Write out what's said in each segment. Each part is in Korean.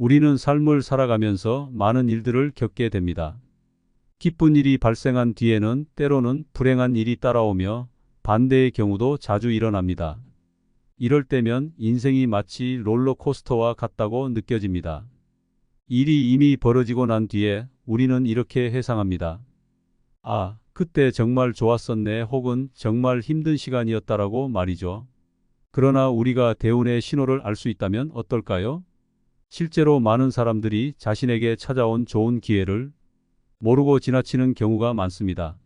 우리는 삶을 살아가면서 많은 일들을 겪게 됩니다. 기쁜 일이 발생한 뒤에는 때로는 불행한 일이 따라오며 반대의 경우도 자주 일어납니다. 이럴 때면 인생이 마치 롤러코스터와 같다고 느껴집니다. 일이 이미 벌어지고 난 뒤에 우리는 이렇게 회상합니다. 아, 그때 정말 좋았었네 혹은 정말 힘든 시간이었다라고 말이죠. 그러나 우리가 대운의 신호를 알 수 있다면 어떨까요? 실제로 많은 사람들이 자신에게 찾아온 좋은 기회를 모르고 지나치는 경우가 많습니다.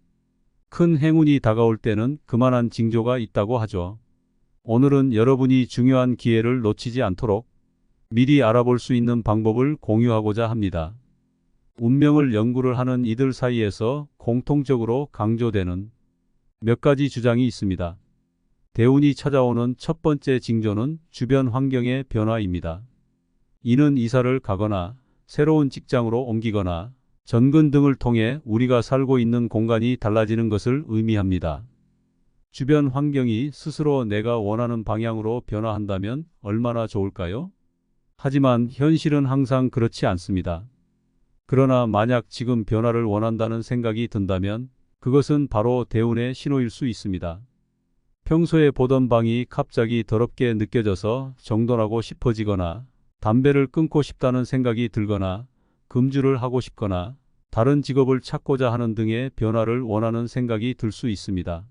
큰 행운이 다가올 때는 그만한 징조가 있다고 하죠. 오늘은 여러분이 중요한 기회를 놓치지 않도록 미리 알아볼 수 있는 방법을 공유하고자 합니다. 운명을 연구를 하는 이들 사이에서 공통적으로 강조되는 몇 가지 주장이 있습니다. 대운이 찾아오는 첫 번째 징조는 주변 환경의 변화입니다. 이는 이사를 가거나 새로운 직장으로 옮기거나 전근 등을 통해 우리가 살고 있는 공간이 달라지는 것을 의미합니다. 주변 환경이 스스로 내가 원하는 방향으로 변화한다면 얼마나 좋을까요? 하지만 현실은 항상 그렇지 않습니다. 그러나 만약 지금 변화를 원한다는 생각이 든다면 그것은 바로 대운의 신호일 수 있습니다. 평소에 보던 방이 갑자기 더럽게 느껴져서 정돈하고 싶어지거나 담배를 끊고 싶다는 생각이 들거나 금주를 하고 싶거나 다른 직업을 찾고자 하는 등의 변화를 원하는 생각이 들 수 있습니다.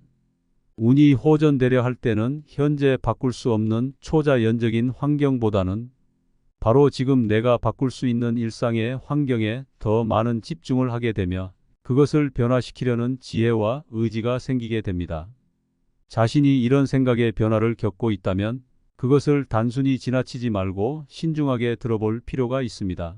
운이 호전되려 할 때는 현재 바꿀 수 없는 초자연적인 환경보다는 바로 지금 내가 바꿀 수 있는 일상의 환경에 더 많은 집중을 하게 되며 그것을 변화시키려는 지혜와 의지가 생기게 됩니다. 자신이 이런 생각의 변화를 겪고 있다면 그것을 단순히 지나치지 말고 신중하게 들어볼 필요가 있습니다.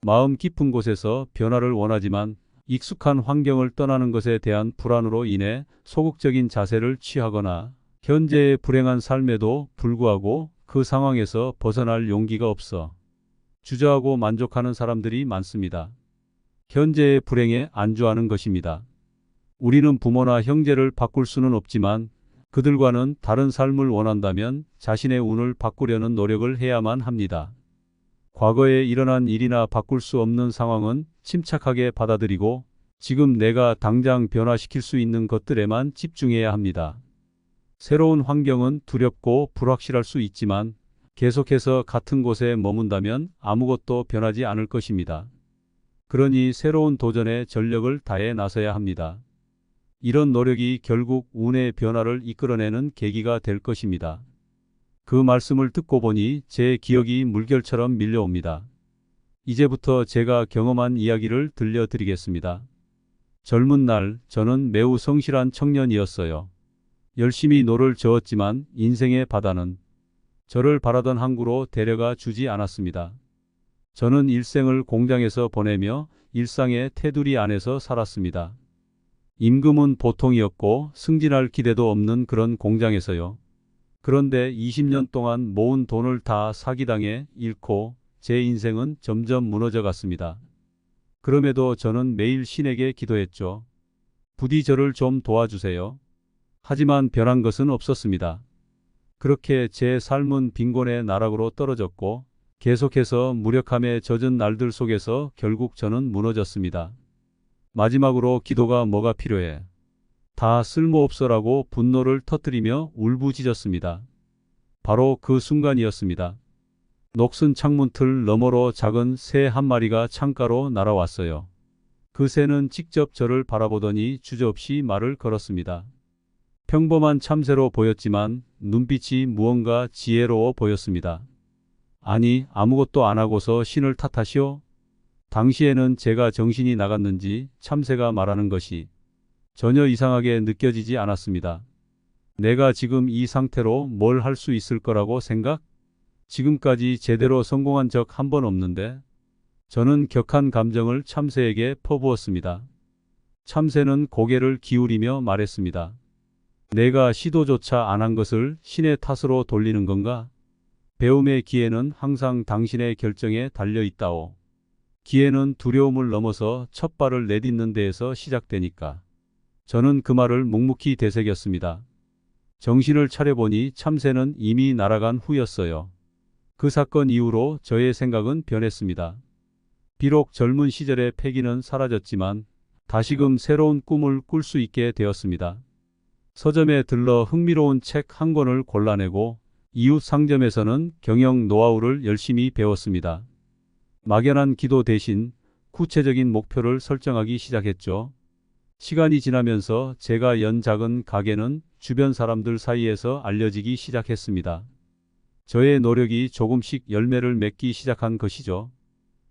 마음 깊은 곳에서 변화를 원하지만 익숙한 환경을 떠나는 것에 대한 불안으로 인해 소극적인 자세를 취하거나 현재의 불행한 삶에도 불구하고 그 상황에서 벗어날 용기가 없어 주저하고 만족하는 사람들이 많습니다. 현재의 불행에 안주하는 것입니다. 우리는 부모나 형제를 바꿀 수는 없지만 그들과는 다른 삶을 원한다면 자신의 운을 바꾸려는 노력을 해야만 합니다. 과거에 일어난 일이나 바꿀 수 없는 상황은 침착하게 받아들이고 지금 내가 당장 변화시킬 수 있는 것들에만 집중해야 합니다. 새로운 환경은 두렵고 불확실할 수 있지만 계속해서 같은 곳에 머문다면 아무것도 변하지 않을 것입니다. 그러니 새로운 도전에 전력을 다해 나서야 합니다. 이런 노력이 결국 운의 변화를 이끌어내는 계기가 될 것입니다. 그 말씀을 듣고 보니 제 기억이 물결처럼 밀려옵니다. 이제부터 제가 경험한 이야기를 들려드리겠습니다. 젊은 날 저는 매우 성실한 청년이었어요. 열심히 노를 저었지만 인생의 바다는 저를 바라던 항구로 데려가 주지 않았습니다. 저는 일생을 공장에서 보내며 일상의 테두리 안에서 살았습니다. 임금은 보통이었고 승진할 기대도 없는 그런 공장에서요. 그런데 20년 동안 모은 돈을 다 사기당해 잃고 제 인생은 점점 무너져 갔습니다. 그럼에도 저는 매일 신에게 기도했죠. 부디 저를 좀 도와주세요. 하지만 변한 것은 없었습니다. 그렇게 제 삶은 빈곤의 나락으로 떨어졌고 계속해서 무력함에 젖은 날들 속에서 결국 저는 무너졌습니다. 마지막으로 기도가 뭐가 필요해? 다 쓸모없어라고 분노를 터뜨리며 울부짖었습니다. 바로 그 순간이었습니다. 녹슨 창문틀 너머로 작은 새 한 마리가 창가로 날아왔어요. 그 새는 직접 저를 바라보더니 주저없이 말을 걸었습니다. 평범한 참새로 보였지만 눈빛이 무언가 지혜로워 보였습니다. 아니, 아무것도 안 하고서 신을 탓하시오? 당시에는 제가 정신이 나갔는지 참새가 말하는 것이 전혀 이상하게 느껴지지 않았습니다. 내가 지금 이 상태로 뭘 할 수 있을 거라고 생각? 지금까지 제대로 성공한 적 한 번 없는데? 저는 격한 감정을 참새에게 퍼부었습니다. 참새는 고개를 기울이며 말했습니다. 내가 시도조차 안 한 것을 신의 탓으로 돌리는 건가? 배움의 기회는 항상 당신의 결정에 달려 있다오. 기회는 두려움을 넘어서 첫 발을 내딛는 데에서 시작되니까. 저는 그 말을 묵묵히 되새겼습니다. 정신을 차려보니 참새는 이미 날아간 후였어요. 그 사건 이후로 저의 생각은 변했습니다. 비록 젊은 시절의 패기는 사라졌지만 다시금 새로운 꿈을 꿀 수 있게 되었습니다. 서점에 들러 흥미로운 책 한 권을 골라내고 이웃 상점에서는 경영 노하우를 열심히 배웠습니다. 막연한 기도 대신 구체적인 목표를 설정하기 시작했죠. 시간이 지나면서 제가 연 작은 가게는 주변 사람들 사이에서 알려지기 시작했습니다. 저의 노력이 조금씩 열매를 맺기 시작한 것이죠.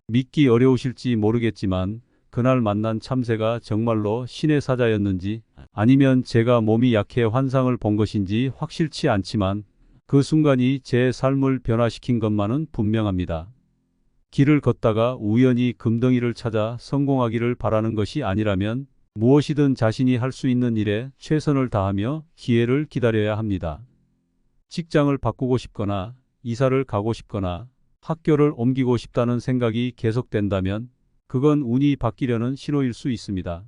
믿기 어려우실지 모르겠지만 그날 만난 참새가 정말로 신의 사자였는지 아니면 제가 몸이 약해 환상을 본 것인지 확실치 않지만 그 순간이 제 삶을 변화시킨 것만은 분명합니다. 길을 걷다가 우연히 금덩이를 찾아 성공하기를 바라는 것이 아니라면 무엇이든 자신이 할 수 있는 일에 최선을 다하며 기회를 기다려야 합니다. 직장을 바꾸고 싶거나 이사를 가고 싶거나 학교를 옮기고 싶다는 생각이 계속된다면 그건 운이 바뀌려는 신호일 수 있습니다.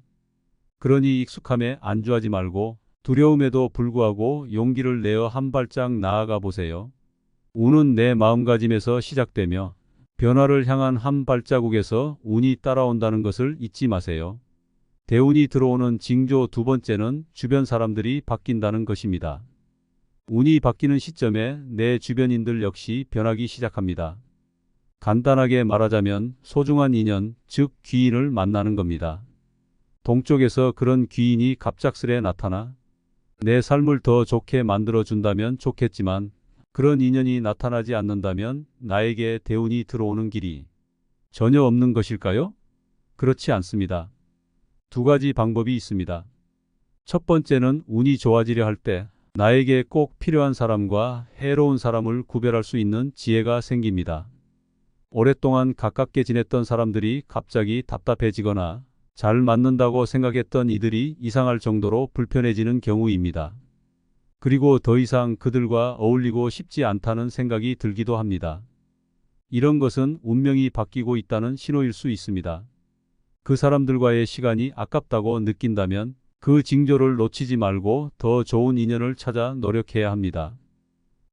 그러니 익숙함에 안주하지 말고 두려움에도 불구하고 용기를 내어 한 발짝 나아가 보세요. 운은 내 마음가짐에서 시작되며 변화를 향한 한 발자국에서 운이 따라온다는 것을 잊지 마세요. 대운이 들어오는 징조 두 번째는 주변 사람들이 바뀐다는 것입니다. 운이 바뀌는 시점에 내 주변인들 역시 변하기 시작합니다. 간단하게 말하자면 소중한 인연, 즉 귀인을 만나는 겁니다. 동쪽에서 그런 귀인이 갑작스레 나타나 내 삶을 더 좋게 만들어 준다면 좋겠지만 그런 인연이 나타나지 않는다면 나에게 대운이 들어오는 길이 전혀 없는 것일까요? 그렇지 않습니다. 두 가지 방법이 있습니다. 첫 번째는 운이 좋아지려 할 때 나에게 꼭 필요한 사람과 해로운 사람을 구별할 수 있는 지혜가 생깁니다. 오랫동안 가깝게 지냈던 사람들이 갑자기 답답해지거나 잘 맞는다고 생각했던 이들이 이상할 정도로 불편해지는 경우입니다. 그리고 더 이상 그들과 어울리고 싶지 않다는 생각이 들기도 합니다. 이런 것은 운명이 바뀌고 있다는 신호일 수 있습니다. 그 사람들과의 시간이 아깝다고 느낀다면 그 징조를 놓치지 말고 더 좋은 인연을 찾아 노력해야 합니다.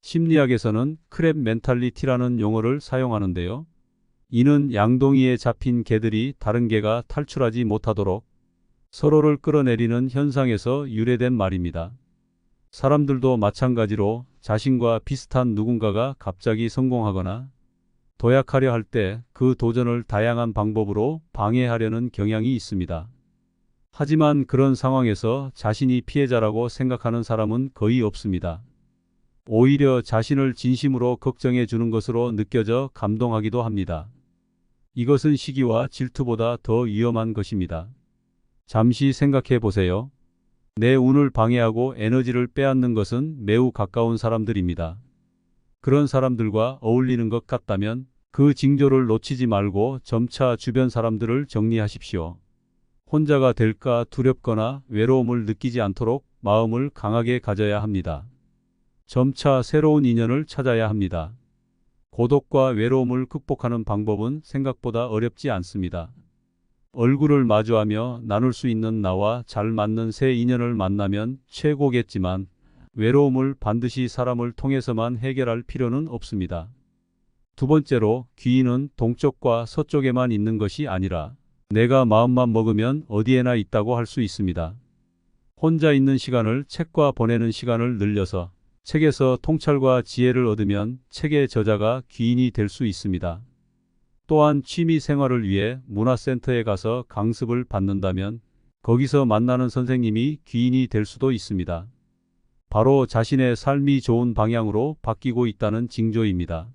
심리학에서는 크랩 멘탈리티라는 용어를 사용하는데요. 이는 양동이에 잡힌 개들이 다른 개가 탈출하지 못하도록 서로를 끌어내리는 현상에서 유래된 말입니다. 사람들도 마찬가지로 자신과 비슷한 누군가가 갑자기 성공하거나 도약하려 할 때 그 도전을 다양한 방법으로 방해하려는 경향이 있습니다. 하지만 그런 상황에서 자신이 피해자라고 생각하는 사람은 거의 없습니다. 오히려 자신을 진심으로 걱정해 주는 것으로 느껴져 감동하기도 합니다. 이것은 시기와 질투보다 더 위험한 것입니다. 잠시 생각해 보세요. 내 운을 방해하고 에너지를 빼앗는 것은 매우 가까운 사람들입니다. 그런 사람들과 어울리는 것 같다면 그 징조를 놓치지 말고 점차 주변 사람들을 정리하십시오. 혼자가 될까 두렵거나 외로움을 느끼지 않도록 마음을 강하게 가져야 합니다. 점차 새로운 인연을 찾아야 합니다. 고독과 외로움을 극복하는 방법은 생각보다 어렵지 않습니다. 얼굴을 마주하며 나눌 수 있는 나와 잘 맞는 새 인연을 만나면 최고겠지만 외로움을 반드시 사람을 통해서만 해결할 필요는 없습니다. 두 번째로 귀인은 동쪽과 서쪽에만 있는 것이 아니라 내가 마음만 먹으면 어디에나 있다고 할 수 있습니다. 혼자 있는 시간을 책과 보내는 시간을 늘려서 책에서 통찰과 지혜를 얻으면 책의 저자가 귀인이 될 수 있습니다. 또한 취미 생활을 위해 문화센터에 가서 강습을 받는다면 거기서 만나는 선생님이 귀인이 될 수도 있습니다. 바로 자신의 삶이 좋은 방향으로 바뀌고 있다는 징조입니다.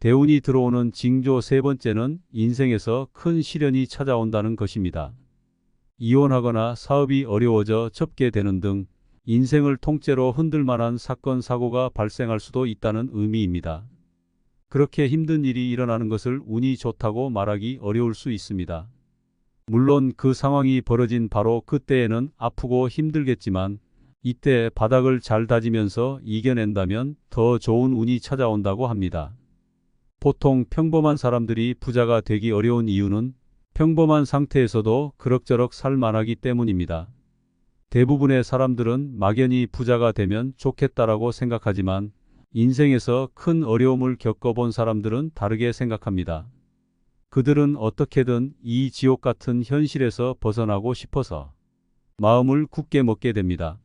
대운이 들어오는 징조 세 번째는 인생에서 큰 시련이 찾아온다는 것입니다. 이혼하거나 사업이 어려워져 접게 되는 등 인생을 통째로 흔들 만한 사건, 사고가 발생할 수도 있다는 의미입니다. 그렇게 힘든 일이 일어나는 것을 운이 좋다고 말하기 어려울 수 있습니다. 물론 그 상황이 벌어진 바로 그때에는 아프고 힘들겠지만 이때 바닥을 잘 다지면서 이겨낸다면 더 좋은 운이 찾아온다고 합니다. 보통 평범한 사람들이 부자가 되기 어려운 이유는 평범한 상태에서도 그럭저럭 살만하기 때문입니다. 대부분의 사람들은 막연히 부자가 되면 좋겠다라고 생각하지만 인생에서 큰 어려움을 겪어본 사람들은 다르게 생각합니다. 그들은 어떻게든 이 지옥 같은 현실에서 벗어나고 싶어서 마음을 굳게 먹게 됩니다.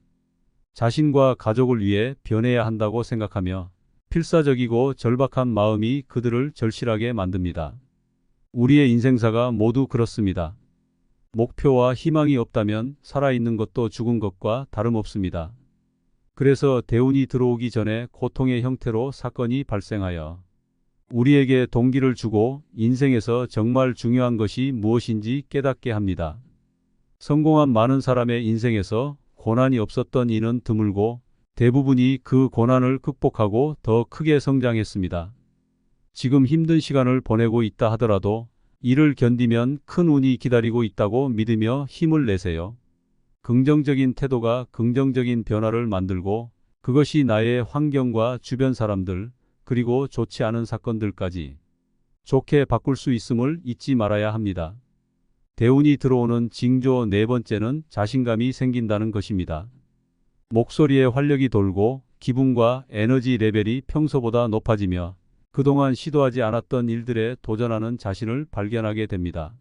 자신과 가족을 위해 변해야 한다고 생각하며 필사적이고 절박한 마음이 그들을 절실하게 만듭니다. 우리의 인생사가 모두 그렇습니다. 목표와 희망이 없다면 살아있는 것도 죽은 것과 다름없습니다. 그래서 대운이 들어오기 전에 고통의 형태로 사건이 발생하여 우리에게 동기를 주고 인생에서 정말 중요한 것이 무엇인지 깨닫게 합니다. 성공한 많은 사람의 인생에서 고난이 없었던 이는 드물고 대부분이 그 고난을 극복하고 더 크게 성장했습니다. 지금 힘든 시간을 보내고 있다 하더라도 이를 견디면 큰 운이 기다리고 있다고 믿으며 힘을 내세요. 긍정적인 태도가 긍정적인 변화를 만들고 그것이 나의 환경과 주변 사람들 그리고 좋지 않은 사건들까지 좋게 바꿀 수 있음을 잊지 말아야 합니다. 대운이 들어오는 징조 네 번째는 자신감이 생긴다는 것입니다. 목소리에 활력이 돌고 기분과 에너지 레벨이 평소보다 높아지며 그동안 시도하지 않았던 일들에 도전하는 자신을 발견하게 됩니다.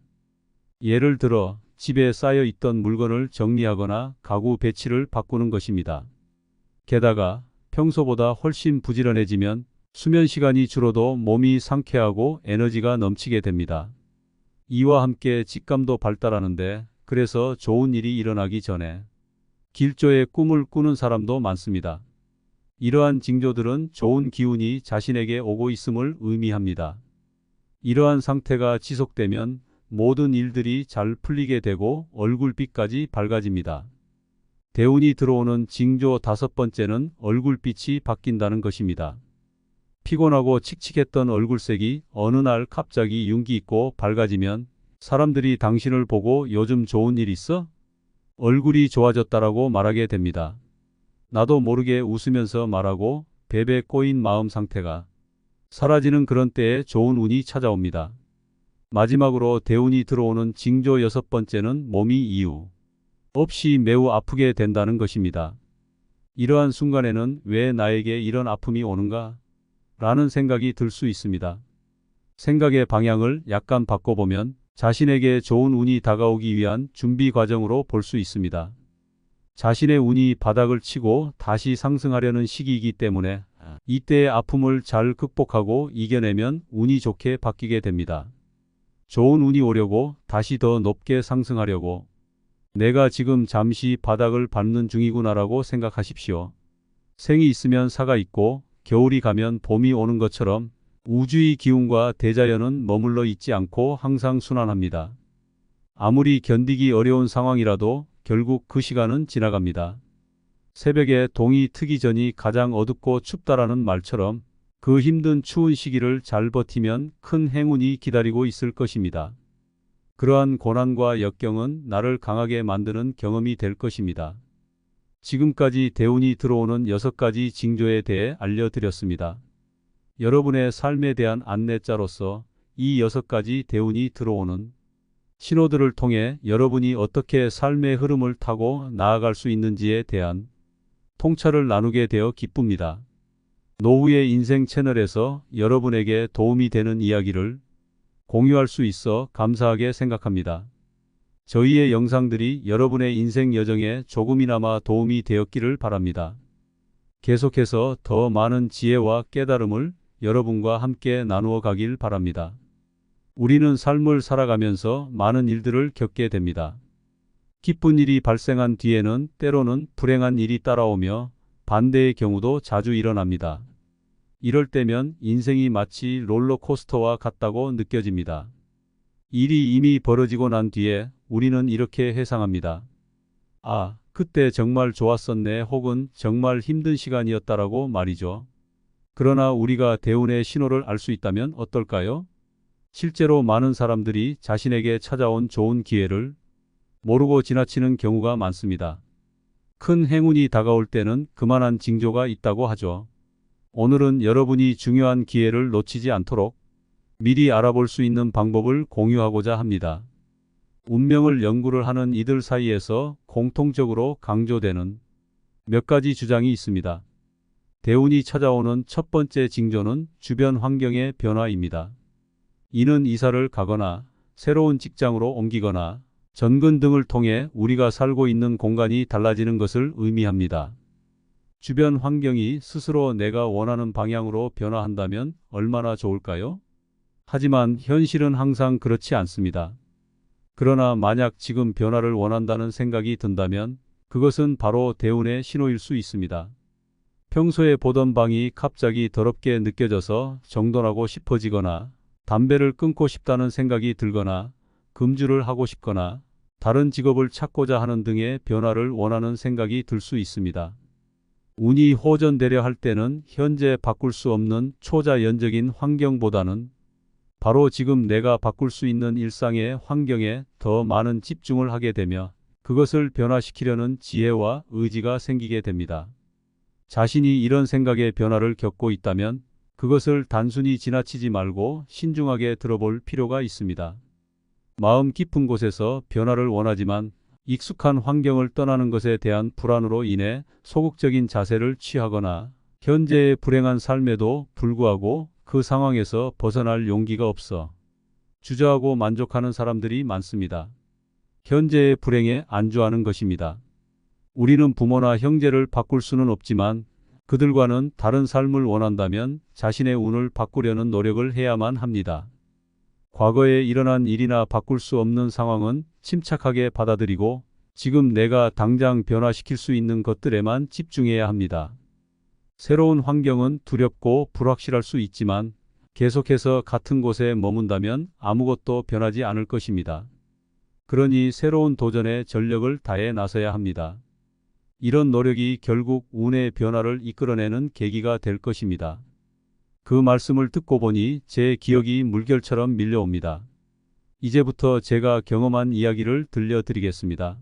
예를 들어 집에 쌓여 있던 물건을 정리하거나 가구 배치를 바꾸는 것입니다. 게다가 평소보다 훨씬 부지런해지면 수면 시간이 줄어도 몸이 상쾌하고 에너지가 넘치게 됩니다. 이와 함께 직감도 발달하는데 그래서 좋은 일이 일어나기 전에 길조의 꿈을 꾸는 사람도 많습니다. 이러한 징조들은 좋은 기운이 자신에게 오고 있음을 의미합니다. 이러한 상태가 지속되면 모든 일들이 잘 풀리게 되고 얼굴빛까지 밝아집니다. 대운이 들어오는 징조 다섯 번째는 얼굴빛이 바뀐다는 것입니다. 피곤하고 칙칙했던 얼굴색이 어느 날 갑자기 윤기 있고 밝아지면 사람들이 당신을 보고 요즘 좋은 일 있어? 얼굴이 좋아졌다라고 말하게 됩니다. 나도 모르게 웃으면서 말하고 베베 꼬인 마음 상태가 사라지는 그런 때에 좋은 운이 찾아옵니다. 마지막으로 대운이 들어오는 징조 여섯 번째는 몸이 이유 없이 매우 아프게 된다는 것입니다. 이러한 순간에는 왜 나에게 이런 아픔이 오는가? 라는 생각이 들 수 있습니다. 생각의 방향을 약간 바꿔보면 자신에게 좋은 운이 다가오기 위한 준비 과정으로 볼 수 있습니다. 자신의 운이 바닥을 치고 다시 상승하려는 시기이기 때문에 이때의 아픔을 잘 극복하고 이겨내면 운이 좋게 바뀌게 됩니다. 좋은 운이 오려고 다시 더 높게 상승하려고 내가 지금 잠시 바닥을 밟는 중이구나라고 생각하십시오. 생이 있으면 사가 있고 겨울이 가면 봄이 오는 것처럼 우주의 기운과 대자연은 머물러 있지 않고 항상 순환합니다. 아무리 견디기 어려운 상황이라도 결국 그 시간은 지나갑니다. 새벽에 동이 트기 전이 가장 어둡고 춥다라는 말처럼 그 힘든 추운 시기를 잘 버티면 큰 행운이 기다리고 있을 것입니다. 그러한 고난과 역경은 나를 강하게 만드는 경험이 될 것입니다. 지금까지 대운이 들어오는 여섯 가지 징조에 대해 알려드렸습니다. 여러분의 삶에 대한 안내자로서 이 여섯 가지 대운이 들어오는 신호들을 통해 여러분이 어떻게 삶의 흐름을 타고 나아갈 수 있는지에 대한 통찰을 나누게 되어 기쁩니다. 노후의 인생 채널에서 여러분에게 도움이 되는 이야기를 공유할 수 있어 감사하게 생각합니다. 저희의 영상들이 여러분의 인생 여정에 조금이나마 도움이 되었기를 바랍니다. 계속해서 더 많은 지혜와 깨달음을 여러분과 함께 나누어 가길 바랍니다. 우리는 삶을 살아가면서 많은 일들을 겪게 됩니다. 기쁜 일이 발생한 뒤에는 때로는 불행한 일이 따라오며 반대의 경우도 자주 일어납니다. 이럴 때면 인생이 마치 롤러코스터와 같다고 느껴집니다. 일이 이미 벌어지고 난 뒤에 우리는 이렇게 회상합니다. 아, 그때 정말 좋았었네 혹은 정말 힘든 시간이었다라고 말이죠. 그러나 우리가 대운의 신호를 알 수 있다면 어떨까요? 실제로 많은 사람들이 자신에게 찾아온 좋은 기회를 모르고 지나치는 경우가 많습니다. 큰 행운이 다가올 때는 그만한 징조가 있다고 하죠. 오늘은 여러분이 중요한 기회를 놓치지 않도록 미리 알아볼 수 있는 방법을 공유하고자 합니다. 운명을 연구를 하는 이들 사이에서 공통적으로 강조되는 몇 가지 주장이 있습니다. 대운이 찾아오는 첫 번째 징조는 주변 환경의 변화입니다. 이는 이사를 가거나 새로운 직장으로 옮기거나 전근 등을 통해 우리가 살고 있는 공간이 달라지는 것을 의미합니다. 주변 환경이 스스로 내가 원하는 방향으로 변화한다면 얼마나 좋을까요? 하지만 현실은 항상 그렇지 않습니다. 그러나 만약 지금 변화를 원한다는 생각이 든다면 그것은 바로 대운의 신호일 수 있습니다. 평소에 보던 방이 갑자기 더럽게 느껴져서 정돈하고 싶어지거나 담배를 끊고 싶다는 생각이 들거나 금주를 하고 싶거나 다른 직업을 찾고자 하는 등의 변화를 원하는 생각이 들 수 있습니다. 운이 호전되려 할 때는 현재 바꿀 수 없는 초자연적인 환경보다는 바로 지금 내가 바꿀 수 있는 일상의 환경에 더 많은 집중을 하게 되며 그것을 변화시키려는 지혜와 의지가 생기게 됩니다. 자신이 이런 생각의 변화를 겪고 있다면 그것을 단순히 지나치지 말고 신중하게 들어볼 필요가 있습니다. 마음 깊은 곳에서 변화를 원하지만 익숙한 환경을 떠나는 것에 대한 불안으로 인해 소극적인 자세를 취하거나 현재의 불행한 삶에도 불구하고 그 상황에서 벗어날 용기가 없어 주저하고 만족하는 사람들이 많습니다. 현재의 불행에 안주하는 것입니다. 우리는 부모나 형제를 바꿀 수는 없지만 그들과는 다른 삶을 원한다면 자신의 운을 바꾸려는 노력을 해야만 합니다. 과거에 일어난 일이나 바꿀 수 없는 상황은 침착하게 받아들이고 지금 내가 당장 변화시킬 수 있는 것들에만 집중해야 합니다. 새로운 환경은 두렵고 불확실할 수 있지만 계속해서 같은 곳에 머문다면 아무것도 변하지 않을 것입니다. 그러니 새로운 도전에 전력을 다해 나서야 합니다. 이런 노력이 결국 운의 변화를 이끌어내는 계기가 될 것입니다. 그 말씀을 듣고 보니 제 기억이 물결처럼 밀려옵니다. 이제부터 제가 경험한 이야기를 들려드리겠습니다.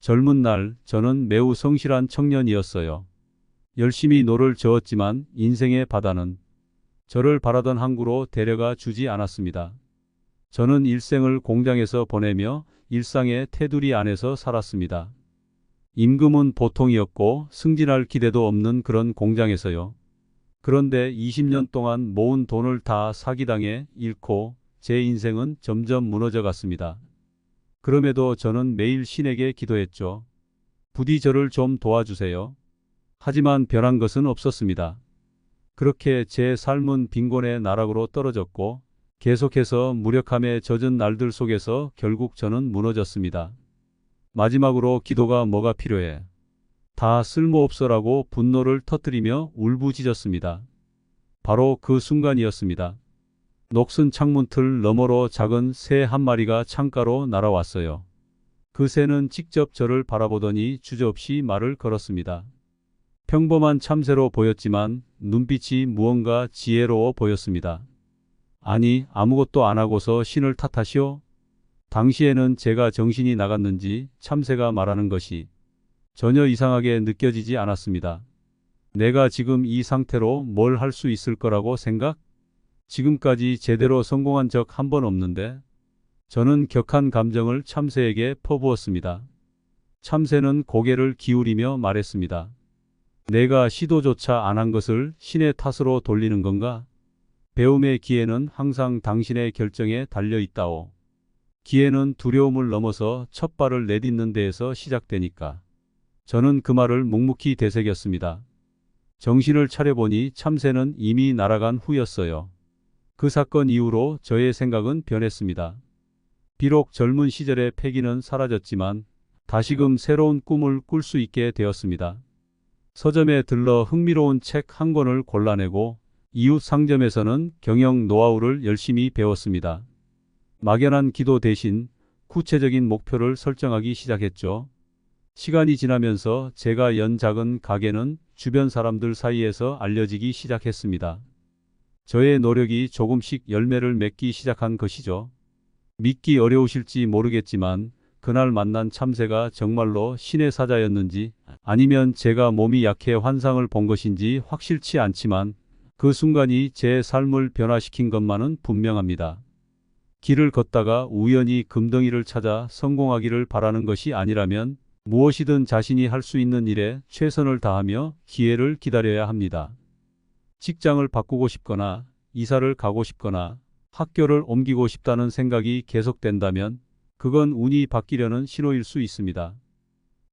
젊은 날 저는 매우 성실한 청년이었어요. 열심히 노를 저었지만 인생의 바다는 저를 바라던 항구로 데려가 주지 않았습니다. 저는 일생을 공장에서 보내며 일상의 테두리 안에서 살았습니다. 임금은 보통이었고 승진할 기대도 없는 그런 공장에서요. 그런데 20년 동안 모은 돈을 다 사기당해 잃고 제 인생은 점점 무너져 갔습니다. 그럼에도 저는 매일 신에게 기도했죠. 부디 저를 좀 도와주세요. 하지만 변한 것은 없었습니다. 그렇게 제 삶은 빈곤의 나락으로 떨어졌고 계속해서 무력함에 젖은 날들 속에서 결국 저는 무너졌습니다. 마지막으로 기도가 뭐가 필요해? 다 쓸모없어라고 분노를 터뜨리며 울부짖었습니다. 바로 그 순간이었습니다. 녹슨 창문틀 너머로 작은 새 한 마리가 창가로 날아왔어요. 그 새는 직접 저를 바라보더니 주저없이 말을 걸었습니다. 평범한 참새로 보였지만 눈빛이 무언가 지혜로워 보였습니다. 아니, 아무것도 안 하고서 신을 탓하시오? 당시에는 제가 정신이 나갔는지 참새가 말하는 것이 전혀 이상하게 느껴지지 않았습니다. 내가 지금 이 상태로 뭘 할 수 있을 거라고 생각? 지금까지 제대로 성공한 적 한 번 없는데 저는 격한 감정을 참새에게 퍼부었습니다. 참새는 고개를 기울이며 말했습니다. 내가 시도조차 안 한 것을 신의 탓으로 돌리는 건가? 배움의 기회는 항상 당신의 결정에 달려 있다오. 기회는 두려움을 넘어서 첫 발을 내딛는 데에서 시작되니까. 저는 그 말을 묵묵히 되새겼습니다. 정신을 차려보니 참새는 이미 날아간 후였어요. 그 사건 이후로 저의 생각은 변했습니다. 비록 젊은 시절의 패기는 사라졌지만 다시금 새로운 꿈을 꿀 수 있게 되었습니다. 서점에 들러 흥미로운 책 한 권을 골라내고 이웃 상점에서는 경영 노하우를 열심히 배웠습니다. 막연한 기도 대신 구체적인 목표를 설정하기 시작했죠. 시간이 지나면서 제가 연 작은 가게는 주변 사람들 사이에서 알려지기 시작했습니다. 저의 노력이 조금씩 열매를 맺기 시작한 것이죠. 믿기 어려우실지 모르겠지만 그날 만난 참새가 정말로 신의 사자였는지 아니면 제가 몸이 약해 환상을 본 것인지 확실치 않지만 그 순간이 제 삶을 변화시킨 것만은 분명합니다. 길을 걷다가 우연히 금덩이를 찾아 성공하기를 바라는 것이 아니라면 무엇이든 자신이 할 수 있는 일에 최선을 다하며 기회를 기다려야 합니다. 직장을 바꾸고 싶거나 이사를 가고 싶거나 학교를 옮기고 싶다는 생각이 계속된다면 그건 운이 바뀌려는 신호일 수 있습니다.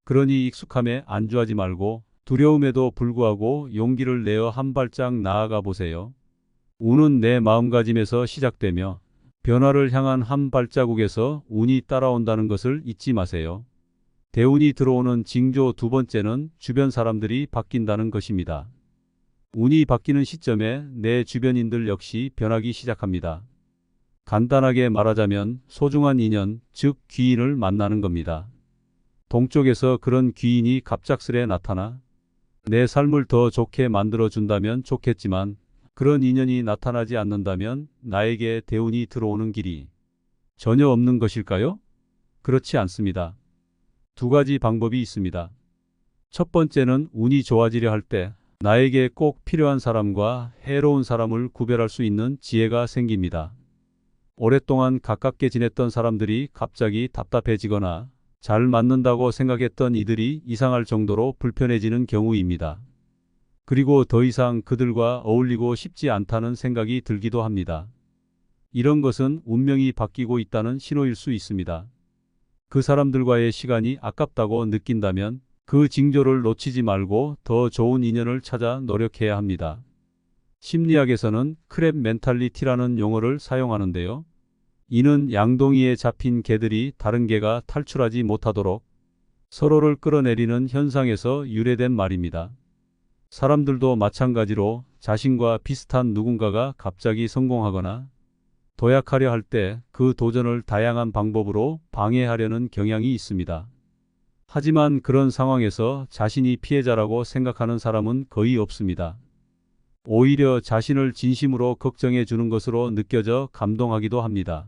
그러니 익숙함에 안주하지 말고 두려움에도 불구하고 용기를 내어 한 발짝 나아가 보세요. 운은 내 마음가짐에서 시작되며 변화를 향한 한 발자국에서 운이 따라온다는 것을 잊지 마세요. 대운이 들어오는 징조 두 번째는 주변 사람들이 바뀐다는 것입니다. 운이 바뀌는 시점에 내 주변인들 역시 변하기 시작합니다. 간단하게 말하자면 소중한 인연, 즉 귀인을 만나는 겁니다. 동쪽에서 그런 귀인이 갑작스레 나타나 내 삶을 더 좋게 만들어 준다면 좋겠지만 그런 인연이 나타나지 않는다면 나에게 대운이 들어오는 길이 전혀 없는 것일까요? 그렇지 않습니다. 두 가지 방법이 있습니다. 첫 번째는 운이 좋아지려 할 때 나에게 꼭 필요한 사람과 해로운 사람을 구별할 수 있는 지혜가 생깁니다. 오랫동안 가깝게 지냈던 사람들이 갑자기 답답해지거나 잘 맞는다고 생각했던 이들이 이상할 정도로 불편해지는 경우입니다. 그리고 더 이상 그들과 어울리고 싶지 않다는 생각이 들기도 합니다. 이런 것은 운명이 바뀌고 있다는 신호일 수 있습니다. 그 사람들과의 시간이 아깝다고 느낀다면 그 징조를 놓치지 말고 더 좋은 인연을 찾아 노력해야 합니다. 심리학에서는 크랩 멘탈리티라는 용어를 사용하는데요. 이는 양동이에 잡힌 개들이 다른 개가 탈출하지 못하도록 서로를 끌어내리는 현상에서 유래된 말입니다. 사람들도 마찬가지로 자신과 비슷한 누군가가 갑자기 성공하거나 도약하려 할 때 그 도전을 다양한 방법으로 방해하려는 경향이 있습니다. 하지만 그런 상황에서 자신이 피해자라고 생각하는 사람은 거의 없습니다. 오히려 자신을 진심으로 걱정해 주는 것으로 느껴져 감동하기도 합니다.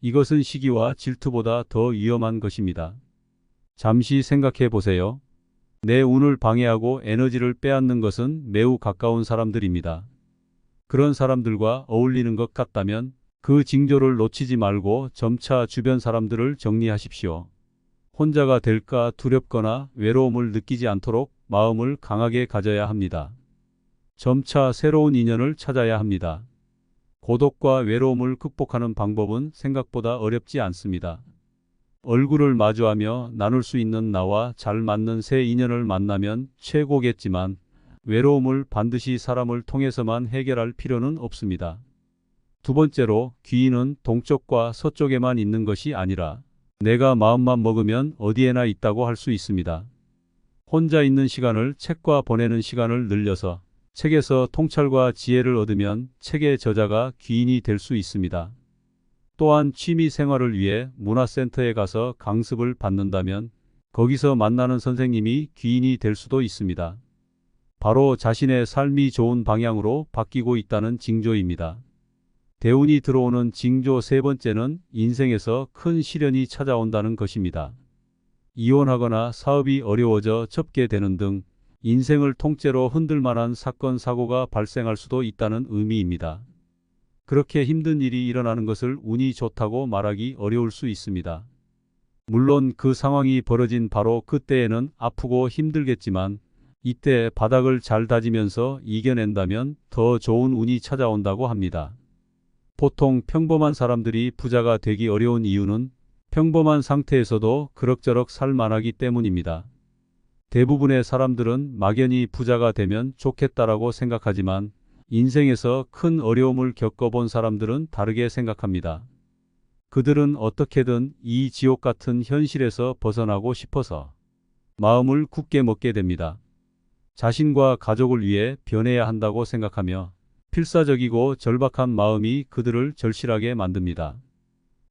이것은 시기와 질투보다 더 위험한 것입니다. 잠시 생각해 보세요. 내 운을 방해하고 에너지를 빼앗는 것은 매우 가까운 사람들입니다. 그런 사람들과 어울리는 것 같다면 그 징조를 놓치지 말고 점차 주변 사람들을 정리하십시오. 혼자가 될까 두렵거나 외로움을 느끼지 않도록 마음을 강하게 가져야 합니다. 점차 새로운 인연을 찾아야 합니다. 고독과 외로움을 극복하는 방법은 생각보다 어렵지 않습니다. 얼굴을 마주하며 나눌 수 있는 나와 잘 맞는 새 인연을 만나면 최고겠지만 외로움을 반드시 사람을 통해서만 해결할 필요는 없습니다. 두 번째로 귀인은 동쪽과 서쪽에만 있는 것이 아니라 내가 마음만 먹으면 어디에나 있다고 할 수 있습니다. 혼자 있는 시간을 책과 보내는 시간을 늘려서 책에서 통찰과 지혜를 얻으면 책의 저자가 귀인이 될 수 있습니다. 또한 취미 생활을 위해 문화센터에 가서 강습을 받는다면 거기서 만나는 선생님이 귀인이 될 수도 있습니다. 바로 자신의 삶이 좋은 방향으로 바뀌고 있다는 징조입니다. 대운이 들어오는 징조 세 번째는 인생에서 큰 시련이 찾아온다는 것입니다. 이혼하거나 사업이 어려워져 접게 되는 등 인생을 통째로 흔들 만한 사건, 사고가 발생할 수도 있다는 의미입니다. 그렇게 힘든 일이 일어나는 것을 운이 좋다고 말하기 어려울 수 있습니다. 물론 그 상황이 벌어진 바로 그때에는 아프고 힘들겠지만 이때 바닥을 잘 다지면서 이겨낸다면 더 좋은 운이 찾아온다고 합니다. 보통 평범한 사람들이 부자가 되기 어려운 이유는 평범한 상태에서도 그럭저럭 살만하기 때문입니다. 대부분의 사람들은 막연히 부자가 되면 좋겠다라고 생각하지만 인생에서 큰 어려움을 겪어본 사람들은 다르게 생각합니다. 그들은 어떻게든 이 지옥 같은 현실에서 벗어나고 싶어서 마음을 굳게 먹게 됩니다. 자신과 가족을 위해 변해야 한다고 생각하며 필사적이고 절박한 마음이 그들을 절실하게 만듭니다.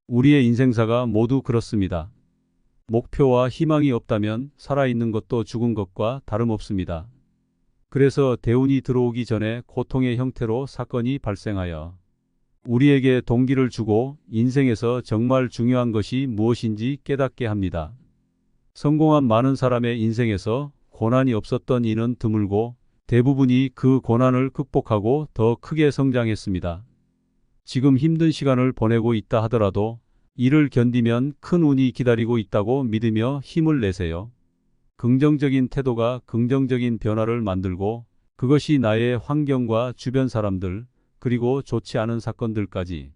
우리의 인생사가 모두 그렇습니다. 목표와 희망이 없다면 살아있는 것도 죽은 것과 다름없습니다. 그래서 대운이 들어오기 전에 고통의 형태로 사건이 발생하여 우리에게 동기를 주고 인생에서 정말 중요한 것이 무엇인지 깨닫게 합니다. 성공한 많은 사람의 인생에서 고난이 없었던 이는 드물고 대부분이 그 고난을 극복하고 더 크게 성장했습니다. 지금 힘든 시간을 보내고 있다 하더라도 이를 견디면 큰 운이 기다리고 있다고 믿으며 힘을 내세요. 긍정적인 태도가 긍정적인 변화를 만들고 그것이 나의 환경과 주변 사람들 그리고 좋지 않은 사건들까지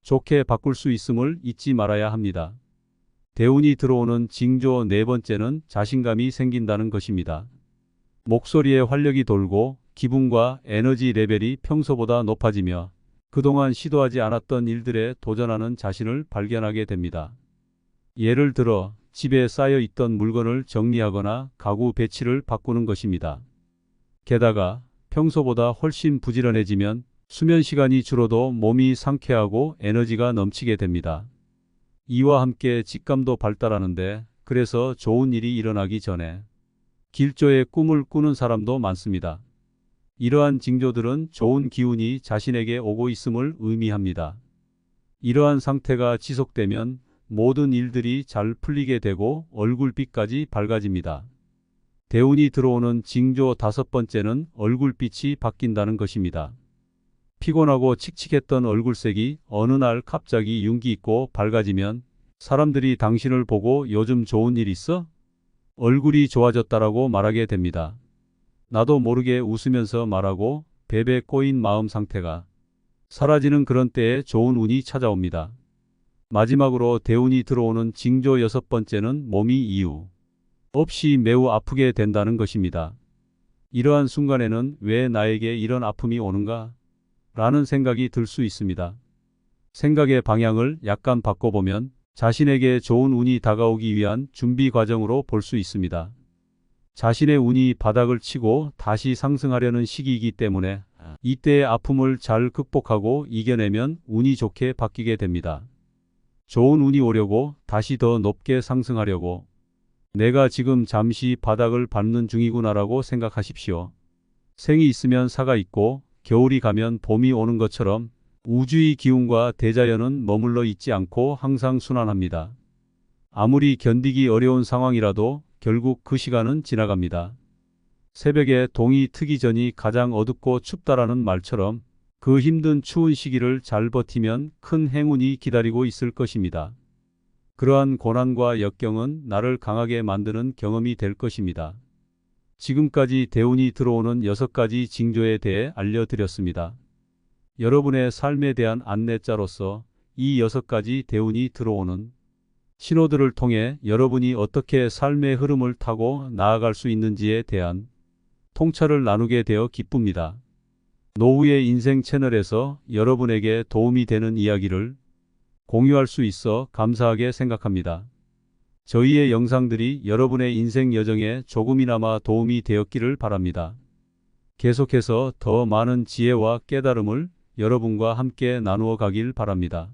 좋게 바꿀 수 있음을 잊지 말아야 합니다. 대운이 들어오는 징조 네 번째는 자신감이 생긴다는 것입니다. 목소리에 활력이 돌고 기분과 에너지 레벨이 평소보다 높아지며 그동안 시도하지 않았던 일들에 도전하는 자신을 발견하게 됩니다. 예를 들어 집에 쌓여 있던 물건을 정리하거나 가구 배치를 바꾸는 것입니다. 게다가 평소보다 훨씬 부지런해지면 수면 시간이 줄어도 몸이 상쾌하고 에너지가 넘치게 됩니다. 이와 함께 직감도 발달하는데 그래서 좋은 일이 일어나기 전에 길조의 꿈을 꾸는 사람도 많습니다. 이러한 징조들은 좋은 기운이 자신에게 오고 있음을 의미합니다. 이러한 상태가 지속되면 모든 일들이 잘 풀리게 되고 얼굴빛까지 밝아집니다. 대운이 들어오는 징조 다섯 번째는 얼굴빛이 바뀐다는 것입니다. 피곤하고 칙칙했던 얼굴색이 어느 날 갑자기 윤기 있고 밝아지면 사람들이 당신을 보고 요즘 좋은 일 있어? 얼굴이 좋아졌다라고 말하게 됩니다. 나도 모르게 웃으면서 말하고 베베 꼬인 마음 상태가 사라지는 그런 때에 좋은 운이 찾아옵니다. 마지막으로 대운이 들어오는 징조 여섯 번째는 몸이 이유 없이 매우 아프게 된다는 것입니다. 이러한 순간에는 왜 나에게 이런 아픔이 오는가? 라는 생각이 들 수 있습니다. 생각의 방향을 약간 바꿔보면 자신에게 좋은 운이 다가오기 위한 준비 과정으로 볼 수 있습니다. 자신의 운이 바닥을 치고 다시 상승하려는 시기이기 때문에 이때의 아픔을 잘 극복하고 이겨내면 운이 좋게 바뀌게 됩니다. 좋은 운이 오려고 다시 더 높게 상승하려고 내가 지금 잠시 바닥을 밟는 중이구나라고 생각하십시오. 생이 있으면 사가 있고 겨울이 가면 봄이 오는 것처럼 우주의 기운과 대자연은 머물러 있지 않고 항상 순환합니다. 아무리 견디기 어려운 상황이라도 결국 그 시간은 지나갑니다. 새벽에 동이 트기 전이 가장 어둡고 춥다라는 말처럼 그 힘든 추운 시기를 잘 버티면 큰 행운이 기다리고 있을 것입니다. 그러한 고난과 역경은 나를 강하게 만드는 경험이 될 것입니다. 지금까지 대운이 들어오는 여섯 가지 징조에 대해 알려드렸습니다. 여러분의 삶에 대한 안내자로서 이 여섯 가지 대운이 들어오는 신호들을 통해 여러분이 어떻게 삶의 흐름을 타고 나아갈 수 있는지에 대한 통찰을 나누게 되어 기쁩니다. 노후의 인생 채널에서 여러분에게 도움이 되는 이야기를 공유할 수 있어 감사하게 생각합니다. 저희의 영상들이 여러분의 인생 여정에 조금이나마 도움이 되었기를 바랍니다. 계속해서 더 많은 지혜와 깨달음을 여러분과 함께 나누어 가길 바랍니다.